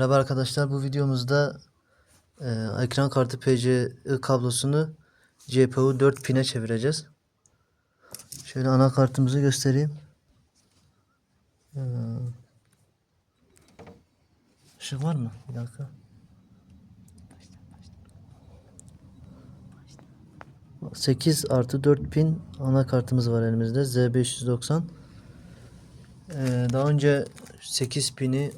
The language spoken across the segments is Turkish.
Merhaba arkadaşlar bu videomuzda e, ekran kartı PCI kablosunu GPU 4 pin'e çevireceğiz. Şöyle anakartımızı göstereyim. Işık var mı? Bir dakika. Sekiz artı 4 pin anakartımız var elimizde. Z590. Ee, daha önce 8 pini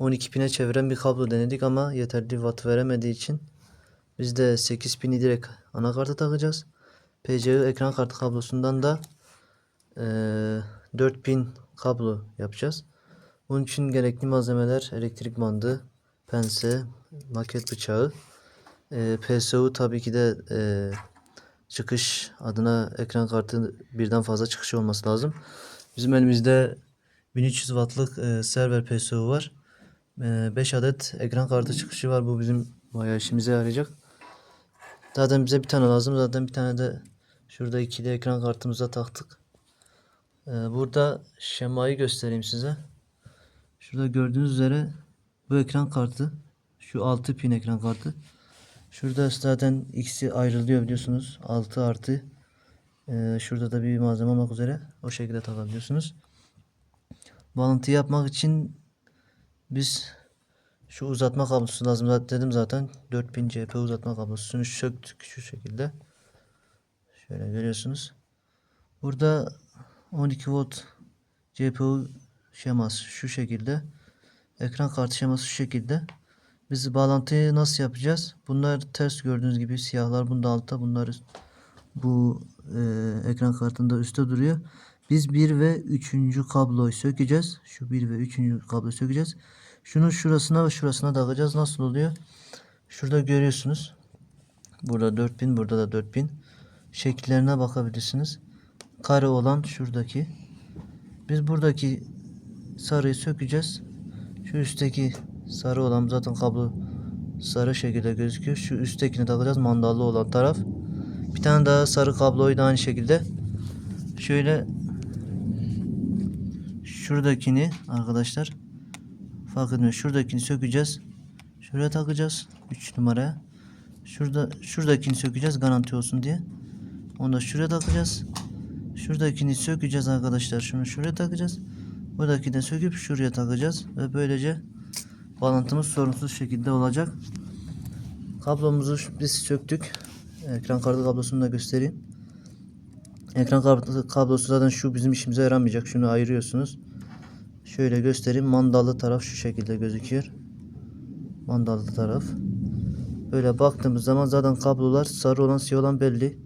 12 pine çeviren bir kablo denedik ama yeterli watt veremediği için biz de 8 pini direkt anakarta takacağız. PCI ekran kartı kablosundan da eee 4 pin kablo yapacağız. Bunun için gerekli malzemeler elektrik bandı, pense, maket bıçağı, eee, PSU tabii ki de eee, çıkış adına ekran kartı birden fazla çıkışı olması lazım. Bizim elimizde 1300 wattlık eee, server PSU var. 5 adet ekran kartı çıkışı var. Bu bizim bayağı işimize yarayacak. Zaten bize bir tane lazım. Zaten bir tane de şurada ikili ekran kartımıza taktık. Ee, burada şemayı göstereyim size. Şurada gördüğünüz üzere bu ekran kartı şu 6 pin ekran kartı. Şurada zaten ikisi ayrılıyor biliyorsunuz. 6 artı ee, şurada da bir malzeme olmak üzere o şekilde takabiliyorsunuz. Bağlantı yapmak için biz şu uzatma kablosu lazım dedim zaten 4000 CP uzatma kablosunu söktük şu şekilde. Şöyle görüyorsunuz. Burada 12 volt CPU şeması şu şekilde. Ekran kartı şeması şu şekilde. Biz bağlantıyı nasıl yapacağız? Bunlar ters gördüğünüz gibi siyahlar bunda altta bunlar bu e, ekran kartında üstte duruyor. Biz 1 ve 3. kabloyu sökeceğiz. Şu 1 ve 3. kabloyu sökeceğiz. Şunu şurasına ve şurasına takacağız. Nasıl oluyor? Şurada görüyorsunuz. Burada 4000, burada da 4000. Şekillerine bakabilirsiniz. Kare olan şuradaki. Biz buradaki sarıyı sökeceğiz. Şu üstteki sarı olan zaten kablo sarı şekilde gözüküyor. Şu üsttekini takacağız. Mandallı olan taraf. Bir tane daha sarı kabloyu da aynı şekilde şöyle şuradakini arkadaşlar fark etmiyor. Şuradakini sökeceğiz. Şuraya takacağız. 3 numaraya. Şurada şuradakini sökeceğiz garanti olsun diye. Onu da şuraya takacağız. Şuradakini sökeceğiz arkadaşlar. Şunu şuraya takacağız. Buradakini de söküp şuraya takacağız ve böylece bağlantımız sorunsuz şekilde olacak. Kablomuzu biz söktük. Ekran kartı kablosunu da göstereyim. Ekran kablosu zaten şu bizim işimize yaramayacak. Şunu ayırıyorsunuz. Şöyle göstereyim. Mandallı taraf şu şekilde gözüküyor. Mandallı taraf. Böyle baktığımız zaman zaten kablolar sarı olan siyah olan belli.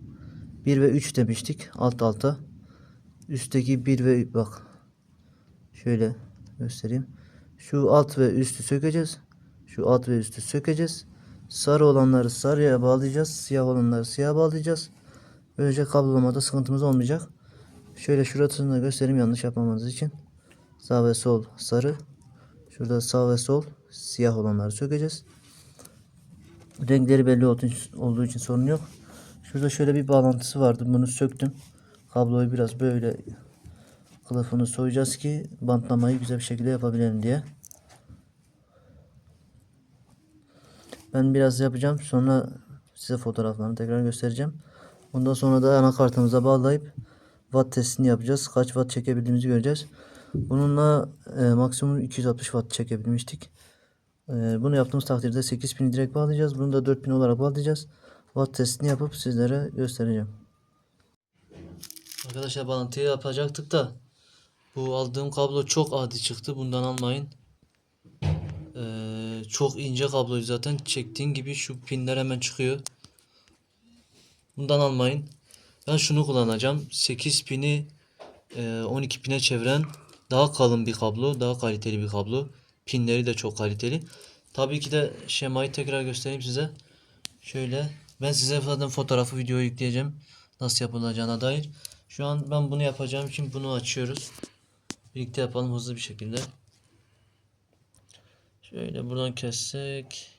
1 ve 3 demiştik. Alt alta. Üstteki 1 ve bak. Şöyle göstereyim. Şu alt ve üstü sökeceğiz. Şu alt ve üstü sökeceğiz. Sarı olanları sarıya bağlayacağız. Siyah olanları siyah bağlayacağız. Böylece kablolamada sıkıntımız olmayacak. Şöyle şurasını da göstereyim yanlış yapmamanız için. Sağ ve sol sarı. Şurada sağ ve sol siyah olanları sökeceğiz. Renkleri belli olduğu için, sorun yok. Şurada şöyle bir bağlantısı vardı. Bunu söktüm. Kabloyu biraz böyle kılıfını soyacağız ki bantlamayı güzel bir şekilde yapabilelim diye. Ben biraz yapacağım. Sonra size fotoğraflarını tekrar göstereceğim. Ondan sonra da anakartımıza bağlayıp watt testini yapacağız. Kaç watt çekebildiğimizi göreceğiz. Bununla e, maksimum 260 watt çekebilmiştik. E, bunu yaptığımız takdirde 8000 direkt bağlayacağız. Bunu da 4000 olarak bağlayacağız. Watt testini yapıp sizlere göstereceğim. Arkadaşlar bağlantıyı yapacaktık da bu aldığım kablo çok adi çıktı. Bundan almayın. Ee, çok ince kabloyu zaten çektiğin gibi şu pinler hemen çıkıyor. Bundan almayın. Ben şunu kullanacağım. 8 pini e, 12 pine çeviren daha kalın bir kablo. Daha kaliteli bir kablo. Pinleri de çok kaliteli. Tabii ki de şemayı tekrar göstereyim size. Şöyle. Ben size zaten fotoğrafı videoyu yükleyeceğim. Nasıl yapılacağına dair. Şu an ben bunu yapacağım için bunu açıyoruz. Birlikte yapalım hızlı bir şekilde. Şöyle buradan kessek.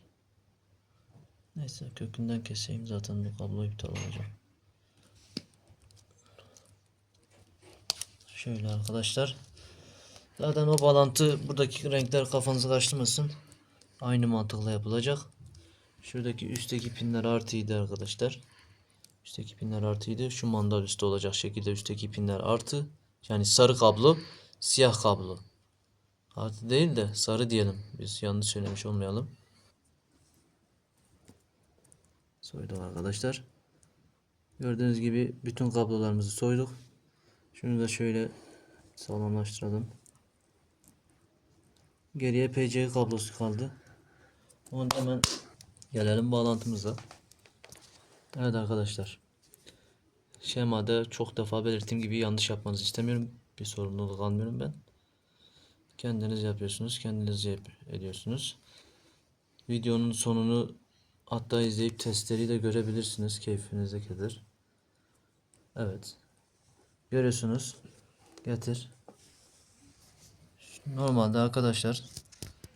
Neyse kökünden keseyim zaten bu kablo iptal olacak. Şöyle arkadaşlar. Zaten o bağlantı buradaki renkler kafanızı karıştırmasın. Aynı mantıkla yapılacak. Şuradaki üstteki pinler artıydı arkadaşlar. Üstteki pinler artıydı. Şu mandal üstü olacak şekilde üstteki pinler artı. Yani sarı kablo, siyah kablo. Artı değil de sarı diyelim. Biz yanlış söylemiş olmayalım. Soyduk arkadaşlar. Gördüğünüz gibi bütün kablolarımızı soyduk. Şunu da şöyle sağlamlaştıralım. Geriye PC kablosu kaldı. Onu hemen gelelim bağlantımıza. Evet arkadaşlar. Şemada çok defa belirttiğim gibi yanlış yapmanızı istemiyorum. Bir sorumluluk almıyorum ben. Kendiniz yapıyorsunuz. Kendiniz yap ediyorsunuz. Videonun sonunu hatta izleyip testleri de görebilirsiniz. Keyfinize gelir. Evet. Görüyorsunuz. Getir. Normalde arkadaşlar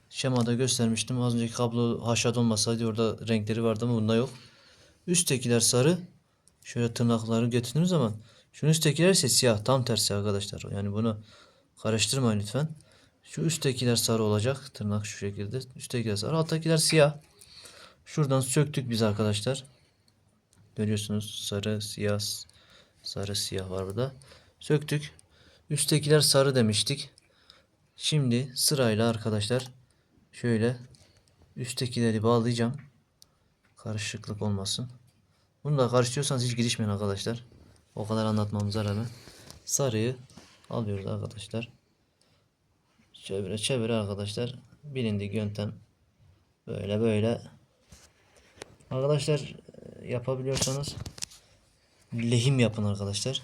şemada göstermiştim. Az önceki kablo haşat olmasaydı orada renkleri vardı ama bunda yok. Üsttekiler sarı. Şöyle tırnakları götürdüğünüz zaman şunun üsttekiler ise siyah. Tam tersi arkadaşlar. Yani bunu karıştırmayın lütfen. Şu üsttekiler sarı olacak. Tırnak şu şekilde. Üsttekiler sarı. Alttakiler siyah. Şuradan söktük biz arkadaşlar. Görüyorsunuz sarı, siyah, sarı, siyah var burada. Söktük. Üsttekiler sarı demiştik. Şimdi sırayla arkadaşlar şöyle üsttekileri bağlayacağım. Karışıklık olmasın. Bunu da karıştırıyorsanız hiç girişmeyin arkadaşlar. O kadar anlatmamıza rağmen. Sarıyı alıyoruz arkadaşlar. Çevire çevire arkadaşlar. Bilindik yöntem. Böyle böyle. Arkadaşlar e, yapabiliyorsanız lehim yapın arkadaşlar.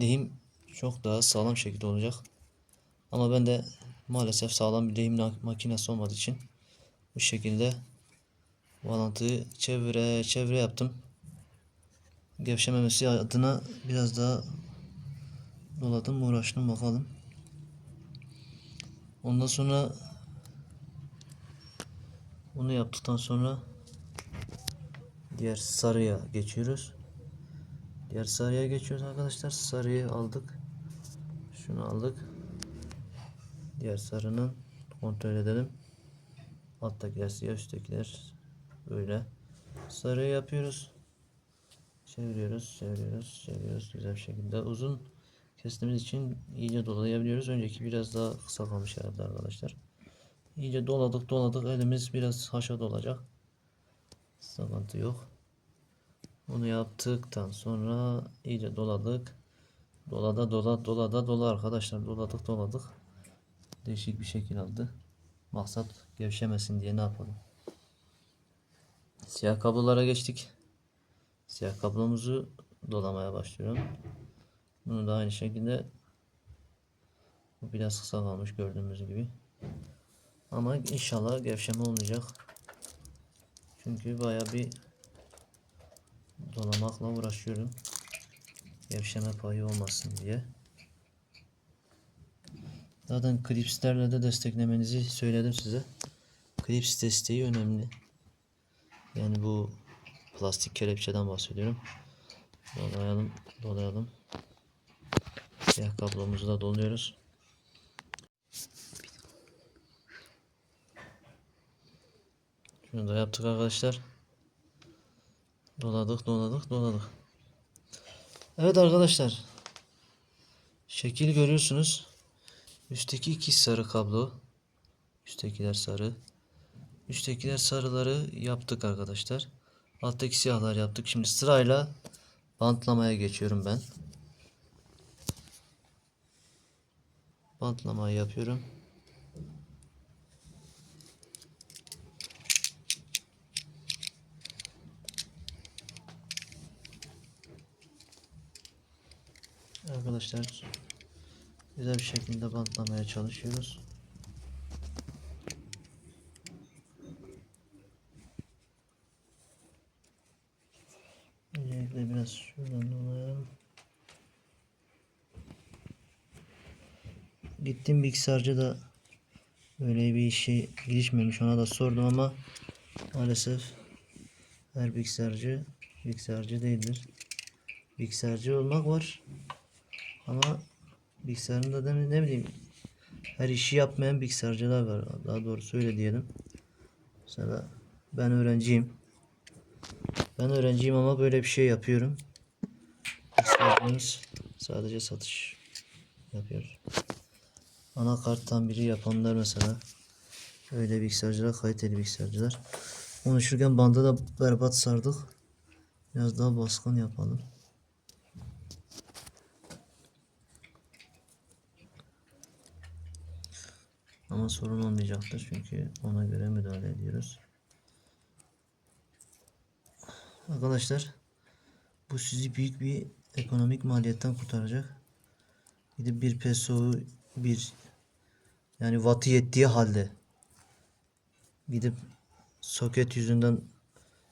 Lehim çok daha sağlam şekilde olacak. Ama ben de maalesef sağlam bir lehim makinesi olmadığı için bu şekilde bağlantıyı çevire çevire yaptım. Gevşememesi adına biraz daha doladım uğraştım bakalım. Ondan sonra bunu yaptıktan sonra diğer sarıya geçiyoruz. Diğer sarıya geçiyoruz arkadaşlar. Sarıyı aldık. Şunu aldık. Diğer sarının kontrol edelim. Alttakiler siyah, üsttekiler böyle. Sarı yapıyoruz. Çeviriyoruz, çeviriyoruz, çeviriyoruz güzel bir şekilde. Uzun kestiğimiz için iyice dolayabiliyoruz. Önceki biraz daha kısa kalmış herhalde arkadaşlar. İyice doladık, doladık. Elimiz biraz haşa dolacak. Sıkıntı yok. Bunu yaptıktan sonra iyice doladık. Dolada dola dolada dola arkadaşlar. Doladık doladık. Değişik bir şekil aldı. Maksat gevşemesin diye ne yapalım. Siyah kablolara geçtik. Siyah kablomuzu dolamaya başlıyorum. Bunu da aynı şekilde bu biraz kısa kalmış gördüğümüz gibi. Ama inşallah gevşeme olmayacak. Çünkü baya bir dolamakla uğraşıyorum. Gevşeme payı olmasın diye. Zaten klipslerle de desteklemenizi söyledim size. Klips desteği önemli. Yani bu plastik kelepçeden bahsediyorum. Dolayalım, dolayalım. Siyah kablomuzu da doluyoruz. Şunu da yaptık arkadaşlar. Doladık, doladık, doladık. Evet arkadaşlar. Şekil görüyorsunuz. Üstteki iki sarı kablo. Üsttekiler sarı. Üsttekiler sarıları yaptık arkadaşlar. Alttaki siyahlar yaptık. Şimdi sırayla bantlamaya geçiyorum ben. Bantlamayı yapıyorum. Arkadaşlar güzel bir şekilde bantlamaya çalışıyoruz. Öncelikle biraz şuradan dolayalım. Gittim bilgisayarcı da böyle bir işe girişmemiş. Ona da sordum ama maalesef her bilgisayarcı bilgisayarcı değildir. Bilgisayarcı olmak var ama bilgisayarında da ne bileyim her işi yapmayan bilgisayarcılar var. Daha doğrusu öyle diyelim. Mesela ben öğrenciyim. Ben öğrenciyim ama böyle bir şey yapıyorum. Sadece satış yapıyoruz. Anakarttan biri yapanlar mesela. Öyle bilgisayarcılar, kaliteli bilgisayarcılar. Konuşurken banda da berbat sardık. Biraz daha baskın yapalım. Ama sorun olmayacaktır çünkü ona göre müdahale ediyoruz. Arkadaşlar bu sizi büyük bir ekonomik maliyetten kurtaracak. Gidip bir peso bir yani wattı yettiği halde gidip soket yüzünden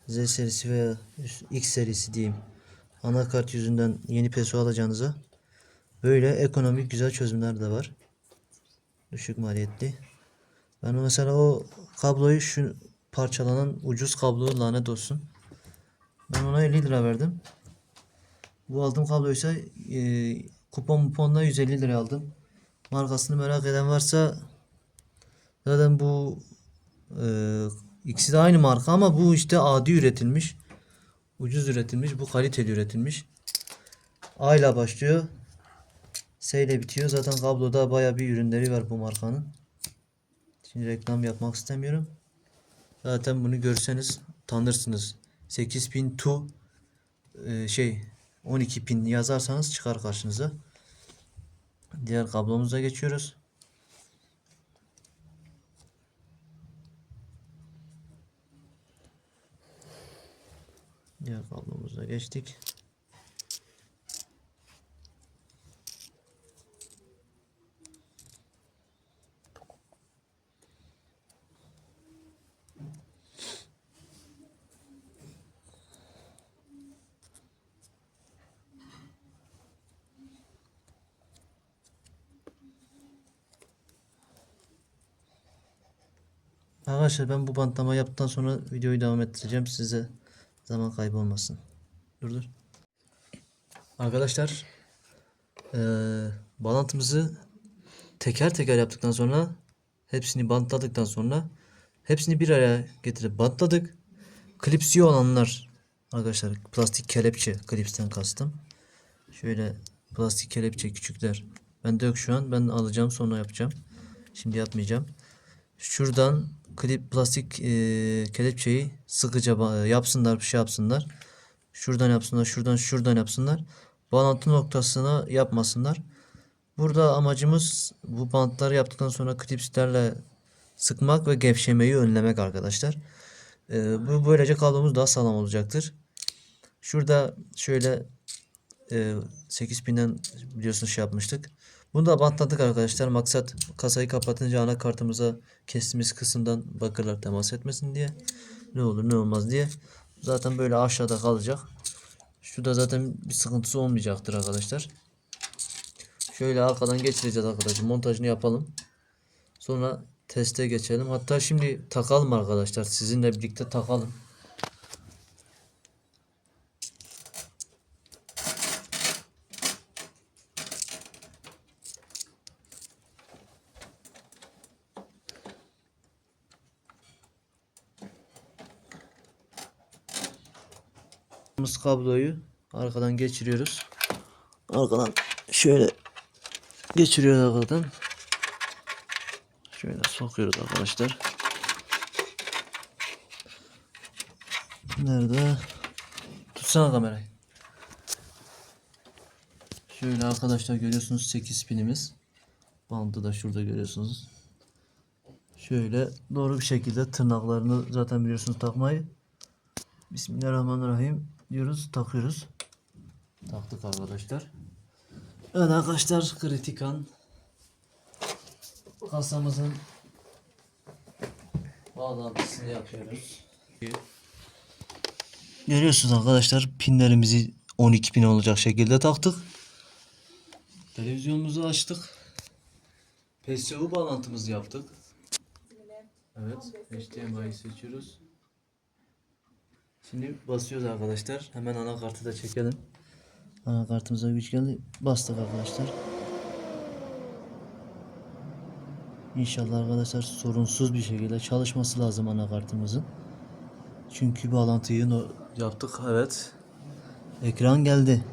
Z serisi veya X serisi diyeyim anakart yüzünden yeni peso alacağınıza böyle ekonomik güzel çözümler de var. Düşük maliyetli. Ben mesela o kabloyu şu parçalanan ucuz kablo lanet olsun. Ben ona 50 lira verdim. Bu aldığım kablo ise e, kupon muponla 150 lira aldım. Markasını merak eden varsa zaten bu e, ikisi de aynı marka ama bu işte adi üretilmiş. Ucuz üretilmiş. Bu kaliteli üretilmiş. A ile başlıyor. S ile bitiyor. Zaten kabloda baya bir ürünleri var bu markanın. Şimdi reklam yapmak istemiyorum. Zaten bunu görseniz tanırsınız. 8000 to e, şey 12 pin yazarsanız çıkar karşınıza. Diğer kablomuza geçiyoruz. Diğer kablomuza geçtik. Arkadaşlar ben bu bantlama yaptıktan sonra videoyu devam ettireceğim. Size zaman kaybı olmasın. Dur dur. Arkadaşlar eee bağlantımızı teker teker yaptıktan sonra hepsini bantladıktan sonra hepsini bir araya getirip bantladık. Klipsi olanlar arkadaşlar plastik kelepçe klipsten kastım. Şöyle plastik kelepçe küçükler. Bende yok şu an. Ben alacağım sonra yapacağım. Şimdi yapmayacağım. Şuradan klip plastik eee, kelepçeyi sıkıca ba- yapsınlar bir şey yapsınlar. Şuradan yapsınlar, şuradan şuradan yapsınlar. Bağlantı noktasına yapmasınlar. Burada amacımız bu bantları yaptıktan sonra klipslerle sıkmak ve gevşemeyi önlemek arkadaşlar. Eee, bu böylece kablomuz daha sağlam olacaktır. Şurada şöyle e, 8000'den biliyorsunuz şey yapmıştık. Bunu da bantladık arkadaşlar. Maksat kasayı kapatınca anakartımıza kestiğimiz kısımdan bakırlar temas etmesin diye. Ne olur ne olmaz diye. Zaten böyle aşağıda kalacak. Şurada zaten bir sıkıntısı olmayacaktır arkadaşlar. Şöyle arkadan geçireceğiz arkadaşlar. Montajını yapalım. Sonra teste geçelim. Hatta şimdi takalım arkadaşlar. Sizinle birlikte takalım. Biz kabloyu arkadan geçiriyoruz. Arkadan şöyle geçiriyoruz arkadan. Şöyle sokuyoruz arkadaşlar. Nerede? Tutsana kamerayı. Şöyle arkadaşlar görüyorsunuz 8 pinimiz. Bandı da şurada görüyorsunuz. Şöyle doğru bir şekilde tırnaklarını zaten biliyorsunuz takmayı. Bismillahirrahmanirrahim diyoruz, takıyoruz. Taktık arkadaşlar. Evet arkadaşlar kritik an. Kasamızın bağlantısını yapıyoruz. Görüyorsunuz arkadaşlar pinlerimizi 12 pin olacak şekilde taktık. Televizyonumuzu açtık. PSU bağlantımızı yaptık. Evet, HDMI'yi seçiyoruz. Şimdi basıyoruz arkadaşlar. Hemen anakartı da çekelim. Anakartımıza güç geldi. Bastık arkadaşlar. İnşallah arkadaşlar sorunsuz bir şekilde çalışması lazım anakartımızın. Çünkü bağlantıyı yaptık evet. Ekran geldi.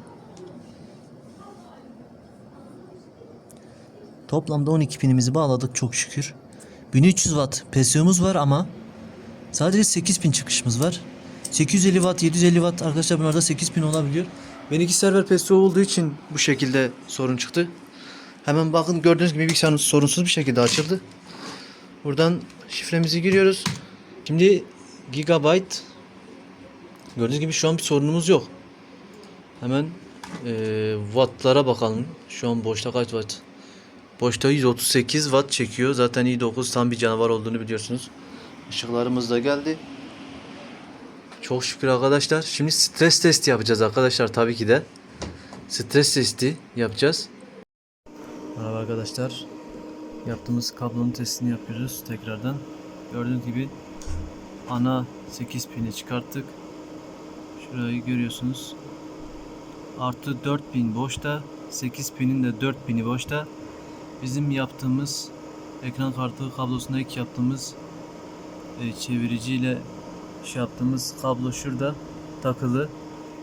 Toplamda 12 pinimizi bağladık çok şükür. 1300 watt PSU'muz var ama sadece 8000 çıkışımız var. 850 watt, 750 watt arkadaşlar bunlarda 8000 olabiliyor. Benimki server PSU olduğu için bu şekilde sorun çıktı. Hemen bakın gördüğünüz gibi bilgisayarımız sorunsuz bir şekilde açıldı. Buradan şifremizi giriyoruz. Şimdi gigabyte gördüğünüz gibi şu an bir sorunumuz yok. Hemen eee wattlara bakalım. Şu an boşta kaç watt? Boşta 138 watt çekiyor. Zaten i9 tam bir canavar olduğunu biliyorsunuz. Işıklarımız da geldi. Çok şükür arkadaşlar. Şimdi stres testi yapacağız arkadaşlar tabii ki de. Stres testi yapacağız. Merhaba arkadaşlar. Yaptığımız kablonun testini yapıyoruz tekrardan. Gördüğünüz gibi ana 8 pini çıkarttık. Şurayı görüyorsunuz. Artı 4000 boşta. 8 pinin de 4000'i boşta. Bizim yaptığımız ekran kartı kablosuna ek yaptığımız e, çeviriciyle şey yaptığımız kablo şurada takılı.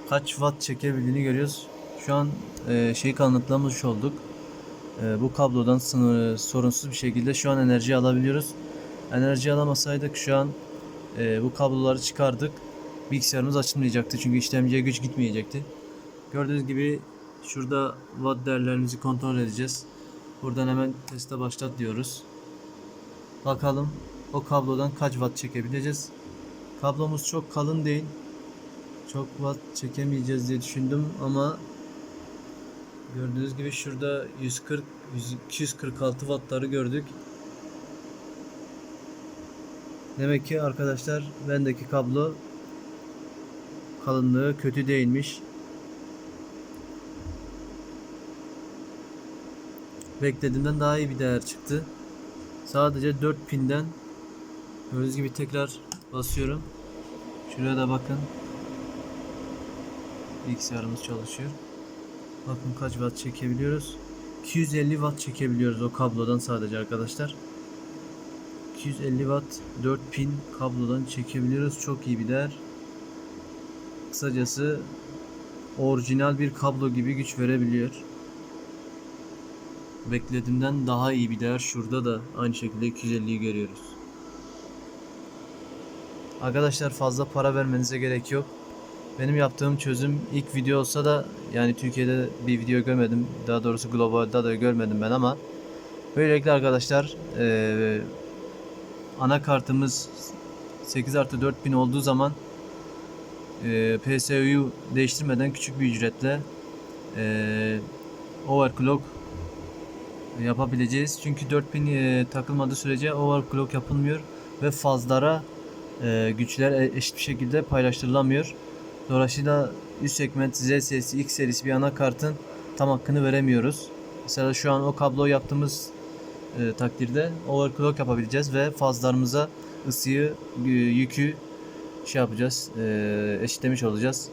Kaç watt çekebildiğini görüyoruz. Şu an e, şeyi kanıtlamış olduk. E, bu kablodan sınır, sorunsuz bir şekilde şu an enerji alabiliyoruz. Enerji alamasaydık şu an e, bu kabloları çıkardık. Bilgisayarımız açılmayacaktı çünkü işlemciye güç gitmeyecekti. Gördüğünüz gibi şurada watt değerlerimizi kontrol edeceğiz. Buradan hemen teste başlat diyoruz. Bakalım o kablodan kaç watt çekebileceğiz. Kablomuz çok kalın değil. Çok watt çekemeyeceğiz diye düşündüm ama gördüğünüz gibi şurada 140 100 246 wattları gördük. Demek ki arkadaşlar bendeki kablo kalınlığı kötü değilmiş. Beklediğimden daha iyi bir değer çıktı. Sadece 4 pinden gördüğünüz gibi tekrar basıyorum. Şuraya da bakın. Bilgisayarımız çalışıyor. Bakın kaç watt çekebiliyoruz. 250 watt çekebiliyoruz o kablodan sadece arkadaşlar. 250 watt 4 pin kablodan çekebiliyoruz. Çok iyi bir değer. Kısacası orijinal bir kablo gibi güç verebiliyor. Beklediğimden daha iyi bir değer. Şurada da aynı şekilde 250'yi görüyoruz. Arkadaşlar fazla para vermenize gerek yok. Benim yaptığım çözüm ilk video olsa da yani Türkiye'de bir video görmedim. Daha doğrusu globalde de görmedim ben ama böylelikle arkadaşlar eee anakartımız 8 artı 4000 olduğu zaman eee PSU'yu değiştirmeden küçük bir ücretle eee overclock yapabileceğiz. Çünkü 4000 eee, takılmadığı sürece overclock yapılmıyor ve fazlara eee, güçler e- eşit bir şekilde paylaştırılamıyor. Dolayısıyla üst segment Z serisi, X serisi bir anakartın tam hakkını veremiyoruz. Mesela şu an o kablo yaptığımız e, takdirde overclock yapabileceğiz ve fazlarımıza ısıyı, y- yükü şey yapacağız, e, eşitlemiş olacağız.